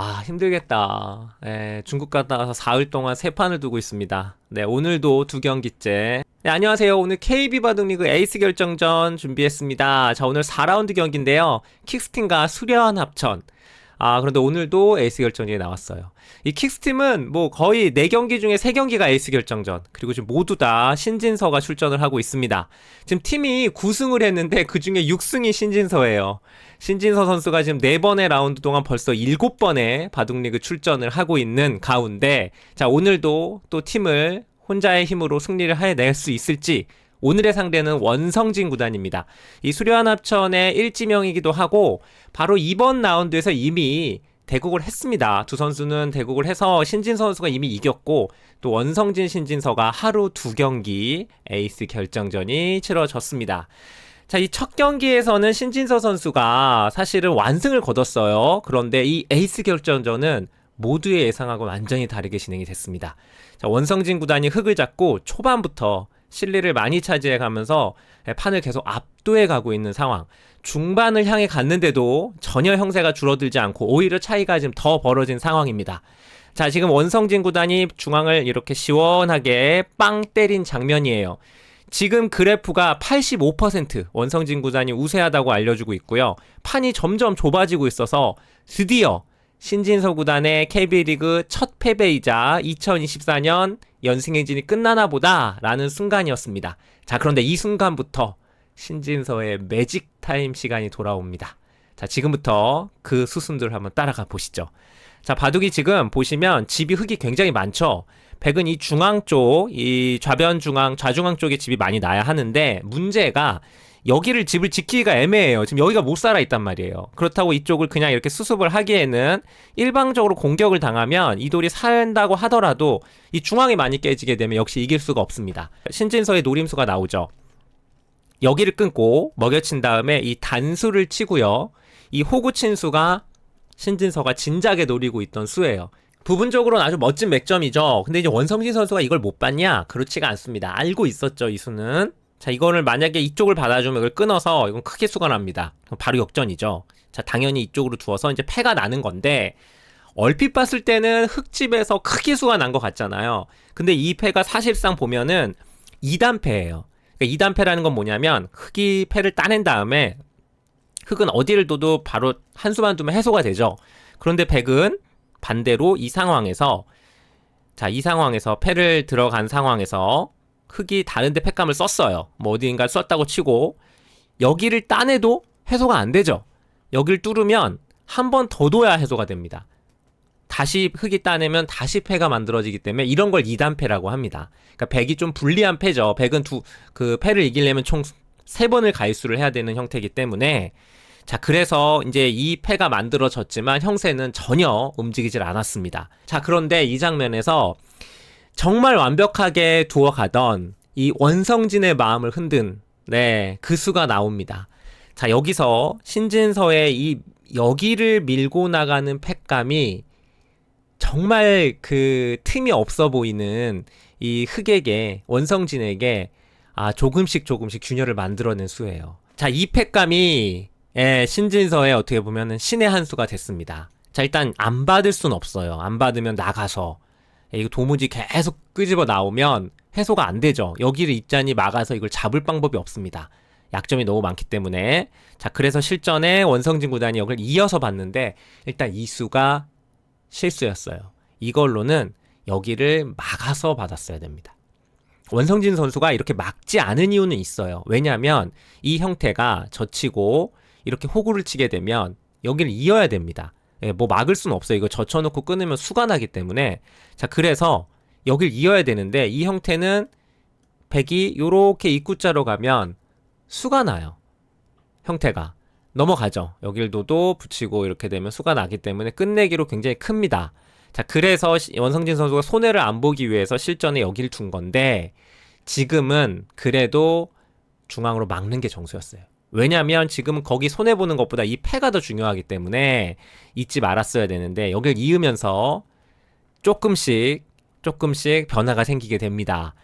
아, 힘들겠다. 네, 중국 갔다 와서 사흘 동안 세 판을 두고 있습니다. 네, 오늘도 두 경기째. 네, 안녕하세요. 오늘 KB 바둑리그 에이스 결정전 준비했습니다. 자, 오늘 4라운드 경기인데요. 킥스팀과 수려한 합천. 아, 그런데 오늘도 에이스 결정전이 나왔어요. 이 킥스팀은 뭐 거의 4경기 중에 3경기가 에이스 결정전. 그리고 지금 모두 다 신진서가 출전을 하고 있습니다. 지금 팀이 9승을 했는데 그 중에 6승이 신진서예요. 신진서 선수가 지금 4번의 라운드 동안 벌써 7번의 바둑리그 출전을 하고 있는 가운데 자, 오늘도 또 팀을 혼자의 힘으로 승리를 해낼 수 있을지 오늘의 상대는 원성진 구단입니다. 이 수려한 합천의 일지명이기도 하고 바로 이번 라운드에서 이미 대국을 했습니다. 두 선수는 대국을 해서 신진 선수가 이미 이겼고 또 원성진 신진서가 하루 두 경기 에이스 결정전이 치러졌습니다. 자, 이 첫 경기에서는 신진서 선수가 사실은 완승을 거뒀어요. 그런데 이 에이스 결정전은 모두의 예상하고 완전히 다르게 진행이 됐습니다. 자, 원성진 구단이 흙을 잡고 초반부터 실리를 많이 차지해 가면서 판을 계속 압도해 가고 있는 상황. 중반을 향해 갔는데도 전혀 형세가 줄어들지 않고 오히려 차이가 지금 더 벌어진 상황입니다. 자, 지금 원성진 구단이 중앙을 이렇게 시원하게 빵 때린 장면이에요. 지금 그래프가 85% 원성진 구단이 우세하다고 알려주고 있고요. 판이 점점 좁아지고 있어서 드디어 신진서 구단의 KB리그 첫 패배이자 2024년 연승 행진이 끝나나 보다라는 순간이었습니다. 자, 그런데 이 순간부터 신진서의 매직 타임 시간이 돌아옵니다. 자, 지금부터 그 수순들 한번 따라가 보시죠. 자, 바둑이 지금 보시면 집이 흙이 굉장히 많죠. 백은 이 중앙 쪽, 이 좌변 중앙, 좌중앙 쪽에 집이 많이 나야 하는데 문제가 여기를 집을 지키기가 애매해요. 지금 여기가 못 살아 있단 말이에요. 그렇다고 이쪽을 그냥 이렇게 수습을 하기에는 일방적으로 공격을 당하면 이 돌이 산다고 하더라도 이 중앙이 많이 깨지게 되면 역시 이길 수가 없습니다. 신진서의 노림수가 나오죠. 여기를 끊고 먹여친 다음에 이 단수를 치고요. 이 호구 친 수가 신진서가 진작에 노리고 있던 수예요. 부분적으로는 아주 멋진 맥점이죠. 근데 이제 원성진 선수가 이걸 못 봤냐? 그렇지가 않습니다. 알고 있었죠, 이 수는. 자, 이거를 만약에 이쪽을 받아주면 이걸 끊어서 이건 크게 수가 납니다. 바로 역전이죠. 자, 당연히 이쪽으로 두어서 이제 패가 나는 건데, 얼핏 봤을 때는 흙집에서 크게 수가 난 것 같잖아요. 근데 이 패가 사실상 보면은 2단패예요. 그러니까 2단패라는 건 뭐냐면 흙이 패를 따낸 다음에 흙은 어디를 둬도 바로 한 수만 두면 해소가 되죠. 그런데 백은 반대로 이 상황에서 자, 이 상황에서 패를 들어간 상황에서 흙이 다른데 팩감을 썼어요. 뭐 어디인가 썼다고 치고 여기를 따내도 해소가 안 되죠. 여기를 뚫으면 한 번 더 둬야 해소가 됩니다. 다시 흙이 따내면 다시 패가 만들어지기 때문에 이런 걸 2단패라고 합니다. 그러니까 백이 좀 불리한 패죠. 백은 두 그 패를 이기려면 총 세 번을 가입수를 해야 되는 형태이기 때문에 자, 그래서 이제 이 패가 만들어졌지만 형세는 전혀 움직이질 않았습니다. 자, 그런데 이 장면에서 정말 완벽하게 두어 가던 이 원성진의 마음을 흔든 네, 그 수가 나옵니다. 자, 여기서 신진서의 이 여기를 밀고 나가는 팩감이 정말 그 틈이 없어 보이는 이 흑에게 원성진에게 아 조금씩 조금씩 균열을 만들어낸 수예요. 자, 이 팩감이 예, 신진서의 어떻게 보면은 신의 한 수가 됐습니다. 자, 일단 안 받을 순 없어요. 안 받으면 나가서 예, 이거 도무지 계속 끄집어 나오면 해소가 안 되죠. 여기를 입자니 막아서 이걸 잡을 방법이 없습니다. 약점이 너무 많기 때문에 자 그래서 실전에 원성진 구단이 여기를 이어서 봤는데 일단 이 수가 실수였어요. 이걸로는 여기를 막아서 받았어야 됩니다. 원성진 선수가 이렇게 막지 않은 이유는 있어요. 왜냐하면 이 형태가 젖히고 이렇게 호구를 치게 되면 여기를 이어야 됩니다. 예, 뭐 막을 수는 없어요. 이거 젖혀놓고 끊으면 수가 나기 때문에 자 그래서 여길 이어야 되는데 이 형태는 백이 요렇게 입구자로 가면 수가 나요. 형태가 넘어가죠. 여길 도도 붙이고 이렇게 되면 수가 나기 때문에 끝내기로 굉장히 큽니다. 자, 그래서 원성진 선수가 손해를 안 보기 위해서 실전에 여기를 둔 건데 지금은 그래도 중앙으로 막는 게 정수였어요. 왜냐하면 지금은 거기 손해 보는 것보다 이 패가 더 중요하기 때문에 잊지 말았어야 되는데 여길 이으면서 조금씩 조금씩 변화가 생기게 됩니다.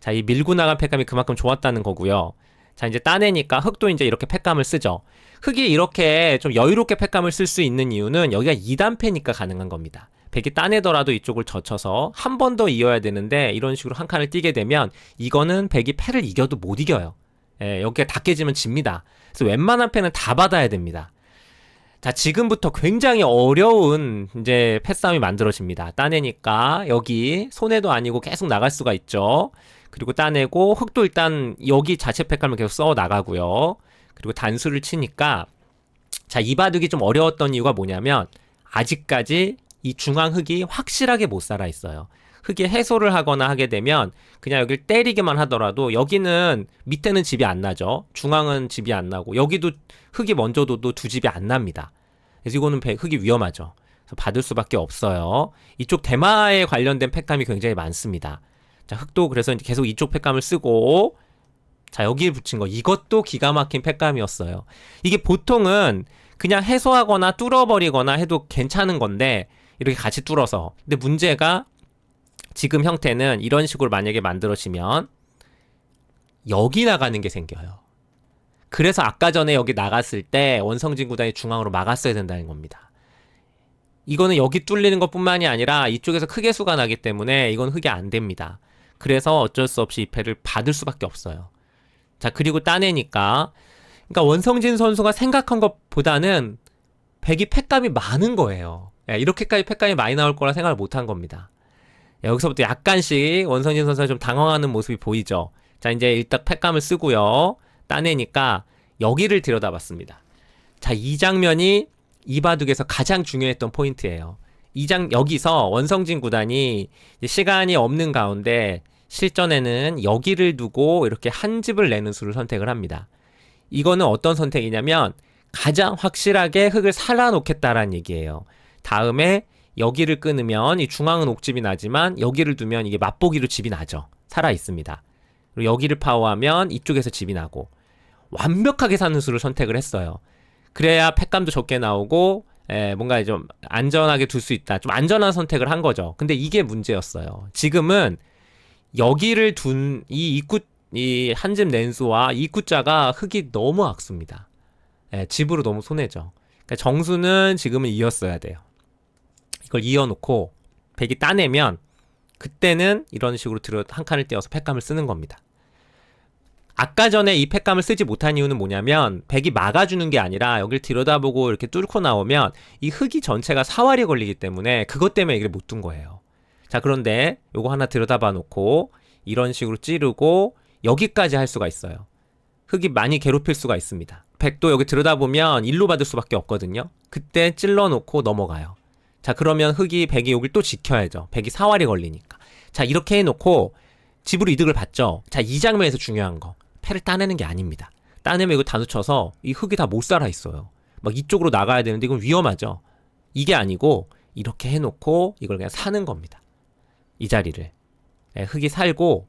자, 이 밀고 나간 패감이 그만큼 좋았다는 거고요. 자, 이제 따내니까 흙도 이제 이렇게 팩감을 쓰죠. 흙이 이렇게 좀 여유롭게 팩감을 쓸 수 있는 이유는 여기가 2단패니까 가능한 겁니다. 백이 따내더라도 이쪽을 젖혀서 한 번 더 이어야 되는데 이런 식으로 한 칸을 띄게 되면 이거는 백이 패를 이겨도 못 이겨요. 예, 여기가 다 깨지면 집니다. 그래서 웬만한 패는 다 받아야 됩니다. 자, 지금부터 굉장히 어려운 이제 패싸움이 만들어집니다. 따내니까 여기 손해도 아니고 계속 나갈 수가 있죠. 그리고 따내고 흙도 일단 여기 자체 팩감을 계속 써 나가고요. 그리고 단수를 치니까 자, 이 바둑이 좀 어려웠던 이유가 뭐냐면 아직까지 이 중앙 흙이 확실하게 못 살아 있어요. 흙이 해소를 하거나 하게 되면 그냥 여기를 때리기만 하더라도 여기는 밑에는 집이 안 나죠. 중앙은 집이 안 나고 여기도 흙이 먼저 둬도 두 집이 안 납니다. 그래서 이거는 배- 흙이 위험하죠. 그래서 받을 수밖에 없어요. 이쪽 대마에 관련된 팩감이 굉장히 많습니다. 자, 흙도 그래서 이제 계속 이쪽 팩감을 쓰고 자, 여기에 붙인 거 이것도 기가 막힌 팩감이었어요. 이게 보통은 그냥 해소하거나 뚫어버리거나 해도 괜찮은 건데 이렇게 같이 뚫어서 근데 문제가 지금 형태는 이런 식으로 만약에 만들어지면 여기 나가는 게 생겨요. 그래서 아까 전에 여기 나갔을 때 원성진 구단이 중앙으로 막았어야 된다는 겁니다. 이거는 여기 뚫리는 것 뿐만이 아니라 이쪽에서 크게 수가 나기 때문에 이건 흙이 안 됩니다. 그래서 어쩔 수 없이 이 패를 받을 수밖에 없어요. 자, 그리고 따내니까. 그러니까 원성진 선수가 생각한 것보다는 백이 팩감이 많은 거예요. 예, 이렇게까지 팩감이 많이 나올 거라 생각을 못 한 겁니다. 예, 여기서부터 약간씩 원성진 선수가 좀 당황하는 모습이 보이죠. 자, 이제 일단 팩감을 쓰고요. 따내니까 여기를 들여다봤습니다. 자, 이 장면이 이 바둑에서 가장 중요했던 포인트예요. 이 장 여기서 원성진 구단이 시간이 없는 가운데 실전에는 여기를 두고 이렇게 한 집을 내는 수를 선택을 합니다. 이거는 어떤 선택이냐면 가장 확실하게 흙을 살아놓겠다라는 얘기예요. 다음에 여기를 끊으면 이 중앙은 옥집이 나지만 여기를 두면 이게 맛보기로 집이 나죠. 살아 있습니다. 그리고 여기를 파워하면 이쪽에서 집이 나고 완벽하게 사는 수를 선택을 했어요. 그래야 팩감도 적게 나오고 에, 뭔가 좀 안전하게 둘 수 있다. 좀 안전한 선택을 한 거죠. 근데 이게 문제였어요. 지금은 여기를 둔 이 입구 이 한집 낸수와 이 입구자가 흙이 너무 악습니다. 예, 집으로 너무 손해죠. 그러니까 정수는 지금은 이었어야 돼요. 이걸 이어놓고 백이 따내면 그때는 이런 식으로 들어 한 칸을 떼어서 팩감을 쓰는 겁니다. 아까 전에 이 팩감을 쓰지 못한 이유는 뭐냐면 백이 막아주는 게 아니라 여기를 들여다보고 이렇게 뚫고 나오면 이 흙이 전체가 사활이 걸리기 때문에 그것 때문에 이걸 못 둔 거예요. 자 그런데 요거 하나 들여다봐 놓고 이런 식으로 찌르고 여기까지 할 수가 있어요. 흙이 많이 괴롭힐 수가 있습니다. 백도 여기 들여다보면 일로 받을 수밖에 없거든요. 그때 찔러 놓고 넘어가요. 자 그러면 흙이 백이 여길 또 지켜야죠. 백이 사활이 걸리니까. 자 이렇게 해놓고 집으로 이득을 봤죠. 자 이 장면에서 중요한 거 패를 따내는 게 아닙니다. 따내면 이거 다 놓쳐서 이 흙이 다 못 살아 있어요. 막 이쪽으로 나가야 되는데 이건 위험하죠. 이게 아니고 이렇게 해놓고 이걸 그냥 사는 겁니다. 이 자리를 예, 흙이 살고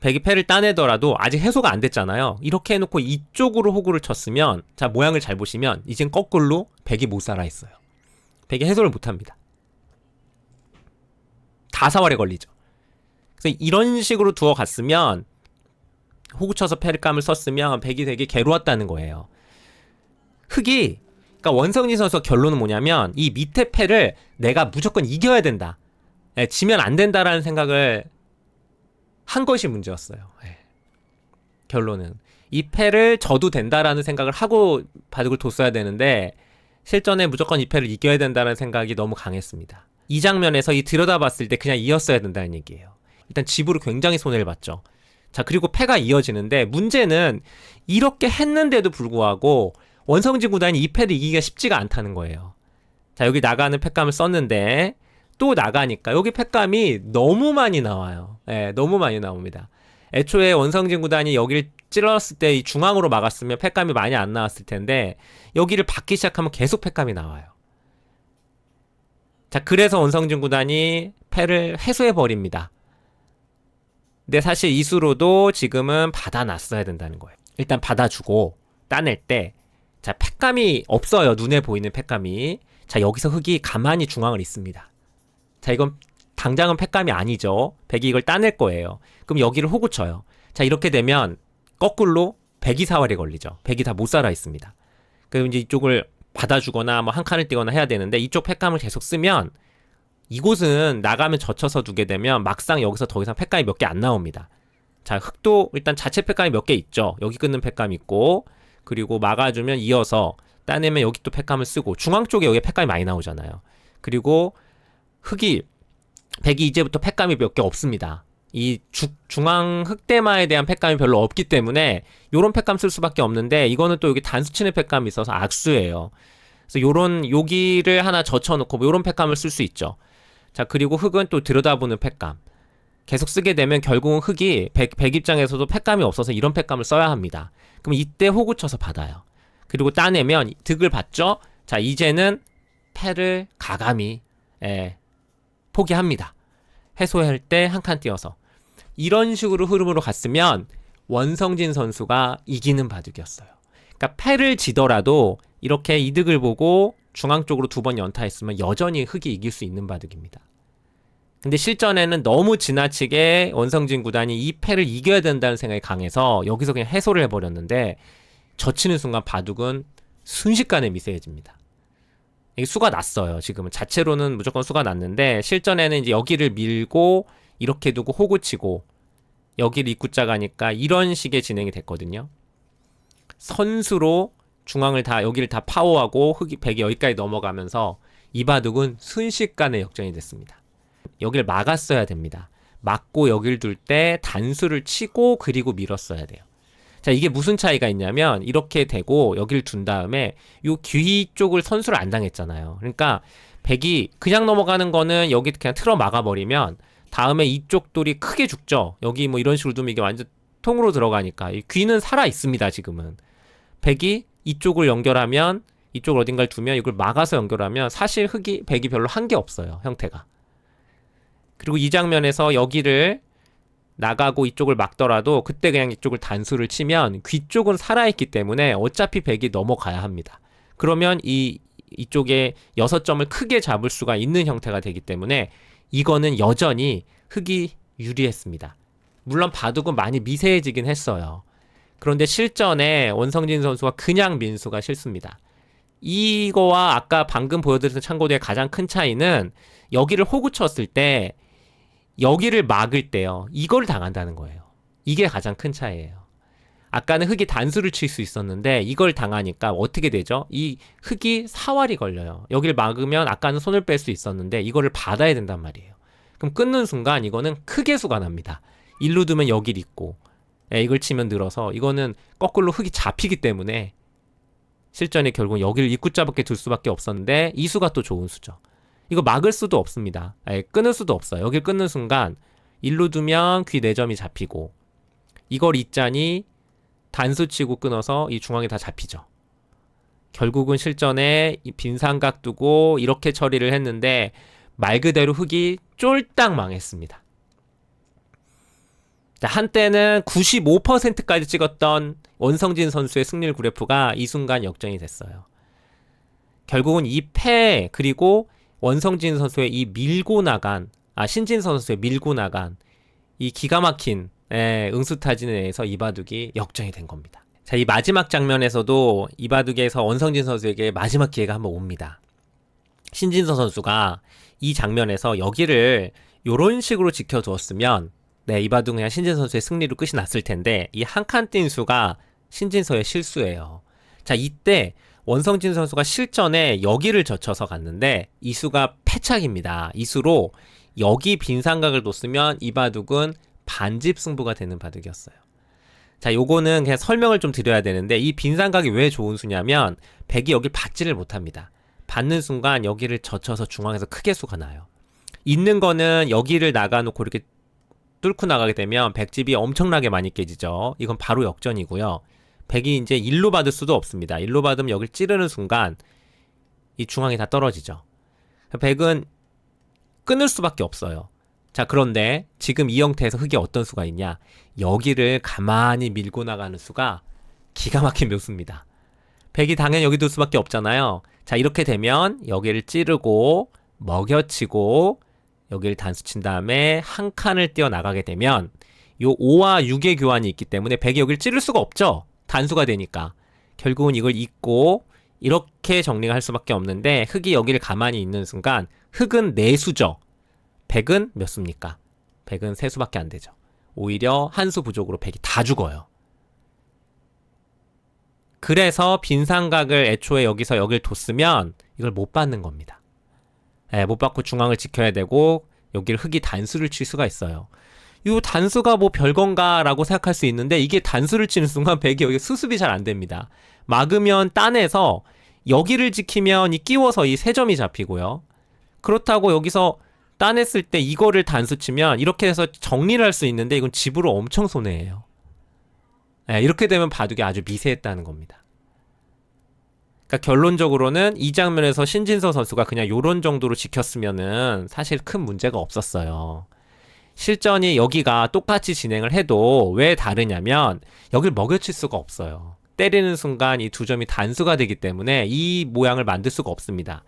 백이 패를 따내더라도 아직 해소가 안 됐잖아요. 이렇게 해놓고 이쪽으로 호구를 쳤으면 자 모양을 잘 보시면 이젠 거꾸로 백이 못 살아 있어요. 백이 해소를 못 합니다. 다 사활에 걸리죠. 그래서 이런 식으로 두어 갔으면 호구 쳐서 패를감을 썼으면 백이 되게 괴로웠다는 거예요. 흙이 그러니까 원성진 선수 결론은 뭐냐면 이 밑에 패를 내가 무조건 이겨야 된다. 예, 지면 안 된다라는 생각을 한 것이 문제였어요. 예. 결론은 이 패를 져도 된다라는 생각을 하고 바둑을 뒀어야 되는데 실전에 무조건 이 패를 이겨야 된다는 생각이 너무 강했습니다. 이 장면에서 이 들여다봤을 때 그냥 이었어야 된다는 얘기예요. 일단 집으로 굉장히 손해를 봤죠. 자, 그리고 패가 이어지는데 문제는 이렇게 했는데도 불구하고 원성진 구단이 이 패를 이기기가 쉽지가 않다는 거예요. 자, 여기 나가는 패감을 썼는데 또 나가니까 여기 패감이 너무 많이 나와요. 예, 너무 많이 나옵니다. 애초에 원성진 구단이 여기를 찔렀을 때 이 중앙으로 막았으면 패감이 많이 안 나왔을 텐데 여기를 받기 시작하면 계속 패감이 나와요. 자, 그래서 원성진 구단이 패를 해소해 버립니다. 근데 사실 이수로도 지금은 받아놨어야 된다는 거예요. 일단 받아주고 따낼 때, 자, 팩감이 없어요. 눈에 보이는 팩감이. 자, 여기서 흙이 가만히 중앙을 있습니다. 자, 이건 당장은 팩감이 아니죠. 백이 이걸 따낼 거예요. 그럼 여기를 호구 쳐요. 자, 이렇게 되면 거꾸로 백이 사활이 걸리죠. 백이 다 못 살아 있습니다. 그럼 이제 이쪽을 받아주거나 뭐 한 칸을 띄거나 해야 되는데 이쪽 팩감을 계속 쓰면 이곳은 나가면 젖혀서 두게 되면 막상 여기서 더 이상 팩감이 몇 개 안 나옵니다. 자, 흙도 일단 자체 팩감이 몇 개 있죠. 여기 끊는 팩감 있고 그리고 막아주면 이어서 따내면 여기 또 팩감을 쓰고 중앙 쪽에 여기 팩감이 많이 나오잖아요. 그리고 흙이 백이 이제부터 팩감이 몇 개 없습니다. 이 주, 중앙 흑대마에 대한 팩감이 별로 없기 때문에 요런 팩감 쓸 수밖에 없는데 이거는 또 여기 단수 치는 팩감이 있어서 악수예요. 그래서 요런 여기를 하나 젖혀놓고 뭐 요런 팩감을 쓸 수 있죠. 자 그리고 흙은 또 들여다보는 팩감. 계속 쓰게 되면 결국은 흙이 백, 백 입장에서도 팩감이 없어서 이런 팩감을 써야 합니다. 그럼 이때 호구 쳐서 받아요. 그리고 따내면 득을 받죠. 자 이제는 패를 가감히 예, 포기합니다. 해소할 때 한 칸 띄어서 이런 식으로 흐름으로 갔으면 원성진 선수가 이기는 바둑이었어요. 그러니까 패를 지더라도 이렇게 이득을 보고 중앙 쪽으로 두 번 연타했으면 여전히 흑이 이길 수 있는 바둑입니다. 근데 실전에는 너무 지나치게 원성진 구단이 이 패를 이겨야 된다는 생각이 강해서 여기서 그냥 해소를 해버렸는데 젖히는 순간 바둑은 순식간에 미세해집니다. 이게 수가 났어요. 지금은 자체로는 무조건 수가 났는데 실전에는 이제 여기를 밀고 이렇게 두고 호구 치고 여기를 입구자 가니까 이런 식의 진행이 됐거든요. 선수로 중앙을 다 여기를 다 파워하고 흑이 백이 여기까지 넘어가면서 이 바둑은 순식간에 역전이 됐습니다. 여기를 막았어야 됩니다. 막고 여기를 둘때 단수를 치고 그리고 밀었어야 돼요. 자, 이게 무슨 차이가 있냐면 이렇게 되고 여기를 둔 다음에 요 귀 쪽을 선수를 안 당했잖아요. 그러니까 백이 그냥 넘어가는 거는 여기 그냥 틀어 막아버리면 다음에 이쪽 돌이 크게 죽죠. 여기 뭐 이런 식으로 두면 이게 완전 통으로 들어가니까 이 귀는 살아 있습니다. 지금은 백이 이쪽을 연결하면 이쪽 어딘가를 두면 이걸 막아서 연결하면 사실 흙이 백이 별로 한 게 없어요. 형태가. 그리고 이 장면에서 여기를 나가고 이쪽을 막더라도 그때 그냥 이쪽을 단수를 치면 귀 쪽은 살아있기 때문에 어차피 백이 넘어가야 합니다. 그러면 이 이쪽에 여섯 점을 크게 잡을 수가 있는 형태가 되기 때문에 이거는 여전히 흑이 유리했습니다. 물론 바둑은 많이 미세해지긴 했어요. 그런데 실전에 원성진 선수가 그냥 민수가 실수입니다. 이거와 아까 방금 보여드린 참고도의 가장 큰 차이는 여기를 호구 쳤을 때 여기를 막을 때요. 이걸 당한다는 거예요. 이게 가장 큰 차이예요. 아까는 흙이 단수를 칠 수 있었는데 이걸 당하니까 어떻게 되죠? 이 흙이 사활이 걸려요. 여기를 막으면 아까는 손을 뺄 수 있었는데 이거를 받아야 된단 말이에요. 그럼 끊는 순간 이거는 크게 수가 납니다. 일로 두면 여길 있고 예, 이걸 치면 늘어서 이거는 거꾸로 흙이 잡히기 때문에 실전에 결국 여기를 입구자밖에 둘 수밖에 없었는데 이 수가 또 좋은 수죠. 이거 막을 수도 없습니다. 아예 끊을 수도 없어요. 여길 끊는 순간 일로 두면 귀 4점이 잡히고 이걸 있자니 단수 치고 끊어서 이 중앙에 다 잡히죠. 결국은 실전에 빈 삼각 두고 이렇게 처리를 했는데 말 그대로 흙이 쫄딱 망했습니다. 한때는 95%까지 찍었던 원성진 선수의 승률 그래프가 이 순간 역전이 됐어요. 결국은 이 패 그리고 원성진 선수의 이 밀고 나간 아 신진 선수의 밀고 나간 이 기가 막힌 예, 응수타진에 의해서 이바둑이 역전이 된 겁니다. 자, 이 마지막 장면에서도 이바둑에서 원성진 선수에게 마지막 기회가 한번 옵니다. 신진서 선수가 이 장면에서 여기를 요런 식으로 지켜두었으면 네, 이바둑 그냥 신진 선수의 승리로 끝이 났을 텐데 이 한 칸 뛴 수가 신진서의 실수예요. 자, 이때 원성진 선수가 실전에 여기를 젖혀서 갔는데 이 수가 패착입니다. 이 수로 여기 빈 삼각을 뒀으면 이 바둑은 반집 승부가 되는 바둑이었어요. 자, 요거는 그냥 설명을 좀 드려야 되는데 이빈 삼각이 왜 좋은 수냐면 백이 여기 받지를 못합니다. 받는 순간 여기를 젖혀서 중앙에서 크게 수가 나요. 있는 거는 여기를 나가놓고 이렇게 뚫고 나가게 되면 백집이 엄청나게 많이 깨지죠. 이건 바로 역전이고요. 백이 이제 일로 받을 수도 없습니다. 일로 받으면 여길 찌르는 순간 이 중앙이 다 떨어지죠. 백은 끊을 수밖에 없어요. 자, 그런데 지금 이 형태에서 흙이 어떤 수가 있냐? 여기를 가만히 밀고 나가는 수가 기가 막힌 묘수입니다. 백이 당연히 여기 둘 수밖에 없잖아요. 자, 이렇게 되면 여기를 찌르고 먹여치고 여기를 단수 친 다음에 한 칸을 띄어 나가게 되면 요 5와 6의 교환이 있기 때문에 백이 여기를 찌를 수가 없죠. 단수가 되니까 결국은 이걸 잊고 이렇게 정리가 할 수밖에 없는데 흑이 여기를 가만히 있는 순간 흑은 네 수죠. 백은 몇 수입니까? 백은 세 수밖에 안 되죠. 오히려 한 수 부족으로 백이 다 죽어요. 그래서 빈삼각을 애초에 여기서 여길 뒀으면 이걸 못 받는 겁니다. 예, 못 받고 중앙을 지켜야 되고 여기를 흑이 단수를 칠 수가 있어요. 이 단수가 뭐 별건가라고 생각할 수 있는데 이게 단수를 치는 순간 백이 여기 수습이 잘 안 됩니다. 막으면 따내서 여기를 지키면 이 끼워서 이 세 점이 잡히고요. 그렇다고 여기서 따냈을 때 이거를 단수 치면 이렇게 해서 정리를 할 수 있는데 이건 집으로 엄청 손해예요. 예, 이렇게 되면 바둑이 아주 미세했다는 겁니다. 그러니까 결론적으로는 이 장면에서 신진서 선수가 그냥 요런 정도로 지켰으면은 사실 큰 문제가 없었어요. 실전이 여기가 똑같이 진행을 해도 왜 다르냐면 여길 먹여칠 수가 없어요. 때리는 순간 이 두 점이 단수가 되기 때문에 이 모양을 만들 수가 없습니다.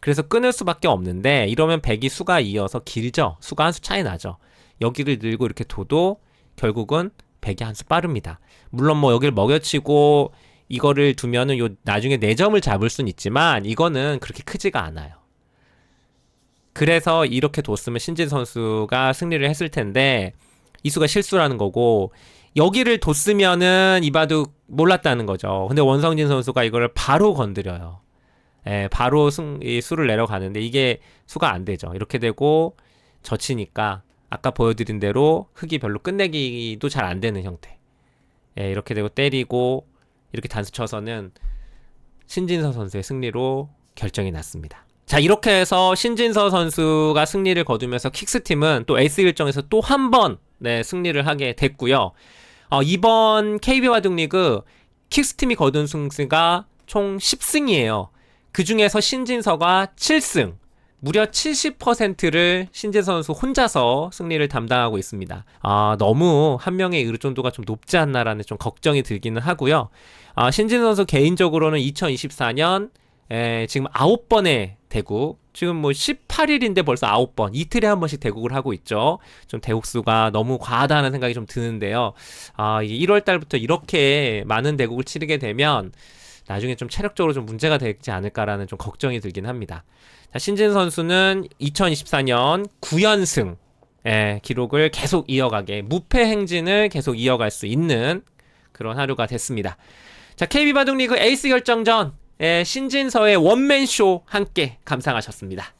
그래서 끊을 수밖에 없는데 이러면 백이 수가 이어서 길죠. 수가 한 수 차이 나죠. 여기를 늘고 이렇게 둬도 결국은 백이 한 수 빠릅니다. 물론 뭐 여기를 먹여치고 이거를 두면은 요 나중에 네 점을 잡을 순 있지만 이거는 그렇게 크지가 않아요. 그래서 이렇게 뒀으면 신진 선수가 승리를 했을 텐데 이수가 실수라는 거고 여기를 뒀으면은 이바둑 몰랐다는 거죠. 근데 원성진 선수가 이거를 바로 건드려요. 예, 바로 승, 이 수를 내려가는데 이게 수가 안 되죠. 이렇게 되고 젖히니까 아까 보여드린 대로 흙이 별로 끝내기도 잘 안 되는 형태. 예, 이렇게 되고 때리고 이렇게 단수 쳐서는 신진서 선수의 승리로 결정이 났습니다. 자, 이렇게 해서 신진서 선수가 승리를 거두면서 킥스팀은 또 에이스 일정에서 또 한 번 네, 승리를 하게 됐고요. 어, 이번 KB와 등 리그 킥스팀이 거둔 승수가 총 10승이에요. 그 중에서 신진서가 7승, 무려 70%를 신진서 선수 혼자서 승리를 담당하고 있습니다. 아, 너무 한 명의 의존도가 좀 높지 않나라는 좀 걱정이 들기는 하고요. 아, 신진 선수 개인적으로는 2024년 에, 지금 9번의 대국, 지금 뭐 18일인데 벌써 9번, 이틀에 한 번씩 대국을 하고 있죠. 좀 대국수가 너무 과하다는 생각이 좀 드는데요. 아, 이게 1월 달부터 이렇게 많은 대국을 치르게 되면 나중에 좀 체력적으로 좀 문제가 되지 않을까라는 좀 걱정이 들긴 합니다. 자, 신진 선수는 2024년 9연승 예, 기록을 계속 이어가게 무패 행진을 계속 이어갈 수 있는 그런 하루가 됐습니다. 자, KB 바둑 리그 에이스 결정전 예, 신진서의 원맨쇼 함께 감상하셨습니다.